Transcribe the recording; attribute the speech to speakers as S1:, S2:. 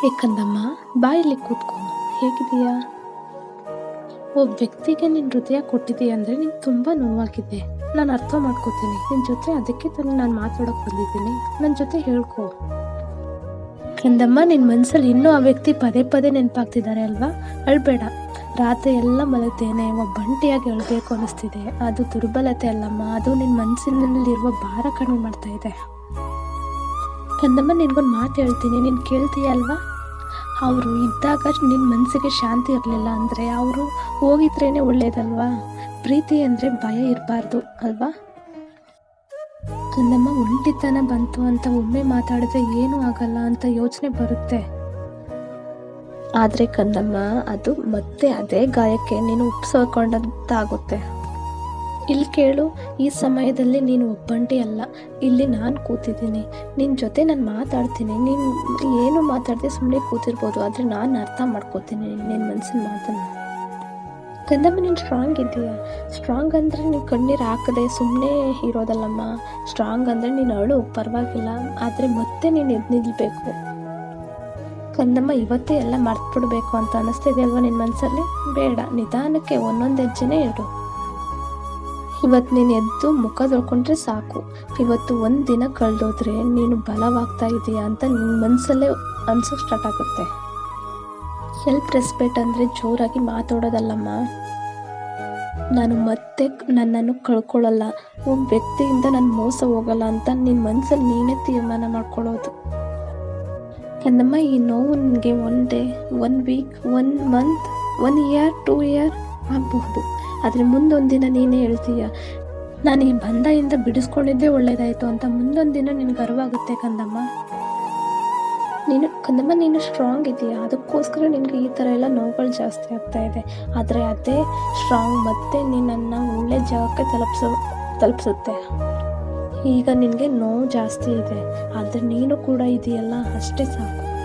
S1: ಹೇ ಕಂದಮ್ಮ ಬಾ ಇಲ್ಲಿ ಕೂತ್ಕೋ. ಹೇಗಿದೀಯಾ ಒಬ್ಬ ವ್ಯಕ್ತಿಗೆ ನಿನ್ನ ಹೃದಯ ಕೊಟ್ಟಿದೀಯ ಅಂದರೆ ನಿಂಗೆ ತುಂಬ ನೋವಾಗಿದೆ. ನಾನು ಅರ್ಥ ಮಾಡ್ಕೋತೀನಿ. ನಿನ್ನ ಜೊತೆ ಅದಕ್ಕೆ ತಾನೇ ನಾನು ಮಾತಾಡೋಕೆ ಬಂದಿದ್ದೀನಿ. ನನ್ನ ಜೊತೆ ಹೇಳ್ಕೊ. ಕಂದಮ್ಮ ನಿನ್ನ ಮನಸ್ಸಲ್ಲಿ ಇನ್ನೂ ಆ ವ್ಯಕ್ತಿ ಪದೇ ಪದೇ ನೆನಪಾಗ್ತಿದ್ದಾರೆ ಅಲ್ವಾ? ಅಳ್ಬೇಡ. ರಾತ್ರಿ ಎಲ್ಲ ಮಲಗ್ತೇನೆ. ಒಬ್ಬ ಬಂಟಿಯಾಗಿ ಅಳ್ಬೇಕು ಅನಿಸ್ತಿದೆ. ಅದು ದುರ್ಬಲತೆ ಅಲ್ಲಮ್ಮ. ಅದು ನಿನ್ನ ಮನಸ್ಸಿನಲ್ಲಿರುವ ಭಾರ ಕಡಿಮೆ ಮಾಡ್ತಾ ಇದೆ. ಕಂದಮ್ಮ ನಿನ್ಗೊಂದು ಮಾತು ಹೇಳ್ತೀನಿ, ನೀನು ಕೇಳ್ತೀಯ ಅಲ್ವಾ? ಅವರು ಇದ್ದಾಗ ನಿನ್ನ ಮನಸ್ಸಿಗೆ ಶಾಂತಿ ಇರಲಿಲ್ಲ ಅಂದರೆ ಅವರು ಹೋಗಿದ್ರೇ ಒಳ್ಳೇದಲ್ವಾ? ಪ್ರೀತಿ ಅಂದರೆ ಭಯ ಇರಬಾರ್ದು, ಅಲ್ವಾ? ಕಂದಮ್ಮ ಒಂಟಿತನ ಬಂತು ಅಂತ ಒಮ್ಮೆ ಮಾತಾಡಿದ್ರೆ ಏನೂ ಆಗಲ್ಲ ಅಂತ ಯೋಚನೆ ಬರುತ್ತೆ. ಆದರೆ ಕಂದಮ್ಮ ಅದು ಮತ್ತೆ ಅದೇ ಗಾಯಕ್ಕೆ ನೀನು ಉಪ್ಸೋಕೊಂಡಂತಾಗುತ್ತೆ ಇಲ್ಲಿ ಕೇಳು, ಈ ಸಮಯದಲ್ಲಿ ನೀನು ಒಬ್ಬಂಟಿ ಅಲ್ಲ. ಇಲ್ಲಿ ನಾನು ಕೂತಿದ್ದೀನಿ. ನಿನ್ನ ಜೊತೆ ನಾನು ಮಾತಾಡ್ತೀನಿ. ನೀನು ಏನು ಮಾತಾಡ್ತೀನಿ ಸುಮ್ಮನೆ ಕೂತಿರ್ಬೋದು. ಆದರೆ ನಾನು ಅರ್ಥ ಮಾಡ್ಕೋತೀನಿ ನಿನ್ನ ಮನಸ್ಸಿನ ಮಾತನ್ನು. ಕಂದಮ್ಮ ನೀನು ಸ್ಟ್ರಾಂಗ್ ಇದ್ದೀಯಾ? ಸ್ಟ್ರಾಂಗ್ ಅಂದರೆ ನೀನು ಕಣ್ಣೀರು ಹಾಕದೆ ಸುಮ್ಮನೆ ಇರೋದಲ್ಲಮ್ಮ. ಸ್ಟ್ರಾಂಗ್ ಅಂದರೆ ನೀನು ಅಳು, ಪರವಾಗಿಲ್ಲ. ಆದರೆ ಮತ್ತೆ ನೀನು ಎದ್ದು ನಿಲ್ಲಬೇಕು ಕಂದಮ್ಮ ಇವತ್ತೇ ಎಲ್ಲ ಮರ್ತ್ಬಿಡ್ಬೇಕು ಅಂತ ಅನ್ನಿಸ್ತಿದೆ ಅಲ್ವಾ ನಿನ್ನ ಮನಸ್ಸಲ್ಲಿ ಬೇಡ, ನಿಧಾನಕ್ಕೆ ಒಂದೊಂದು ಹೆಜ್ಜೆನೇ ಇಡು. ಇವತ್ತು ನೀನು ಎದ್ದು ಮುಖ ತೊಳ್ಕೊಂಡ್ರೆ ಸಾಕು. ಇವತ್ತು ಒಂದು ದಿನ ಕಳೆದೋದ್ರೆ ನೀನು ಬಲವಾಗ್ತಾ ಇದೀಯಾ ಅಂತ ನಿನ್ನ ಮನಸ್ಸಲ್ಲೇ ಅನ್ಸೋಕೆ ಸ್ಟಾರ್ಟ್ ಆಗುತ್ತೆ. ಸೆಲ್ಫ್ ರೆಸ್ಪೆಕ್ಟ್ ಅಂದರೆ ಜೋರಾಗಿ ಮಾತಾಡೋದಲ್ಲಮ್ಮ. ನಾನು ಮತ್ತೆ ನನ್ನನ್ನು ಕಳ್ಕೊಳ್ಳಲ್ಲ. ಒಬ್ಬ ವ್ಯಕ್ತಿಯಿಂದ ನಾನು ಮೋಸ ಹೋಗಲ್ಲ ಅಂತ ನಿನ್ನ ಮನಸ್ಸಲ್ಲಿ ನೀನೇ ತೀರ್ಮಾನ ಮಾಡ್ಕೊಳ್ಳೋದು. ಕಂದಮ್ಮ ಈ ನೋವು ನನಗೆ one day one week one month one year two year ಆಗಬಹುದು. ಆದರೆ ಮುಂದೊಂದು ದಿನ ನೀನೇ ಹೇಳ್ತೀಯ ನಾನು ಈ ಬಂಧದಿಂದ ಬಿಡಿಸ್ಕೊಂಡಿದ್ದೇ ಒಳ್ಳೇದಾಯಿತು ಅಂತ ಮುಂದೊಂದು ದಿನ ನಿನಗೆ ಅರಿವಾಗುತ್ತೆ ಕಂದಮ್ಮ. ನೀನು ಕಂದಮ್ಮ, ನೀನು ಸ್ಟ್ರಾಂಗ್ ಇದೆಯಾ. ಅದಕ್ಕೋಸ್ಕರ ನಿನಗೆ ಈ ಥರ ಎಲ್ಲ ನೋವುಗಳು ಜಾಸ್ತಿ ಆಗ್ತಾ ಇದೆ. ಆದರೆ ಅದೇ ಸ್ಟ್ರಾಂಗ್ ಮತ್ತೆ ನಿನ್ನನ್ನು ಒಳ್ಳೆ ಜಾಗಕ್ಕೆ ತಲುಪಿಸೋ, ತಲುಪಿಸುತ್ತೆ. ಈಗ ನಿನಗೆ ನೋವು ಜಾಸ್ತಿ ಇದೆ. ಆದರೆ ನೀನು ಕೂಡ ಇದೆಯಲ್ಲ, ಅಷ್ಟೇ ಸಾಕು.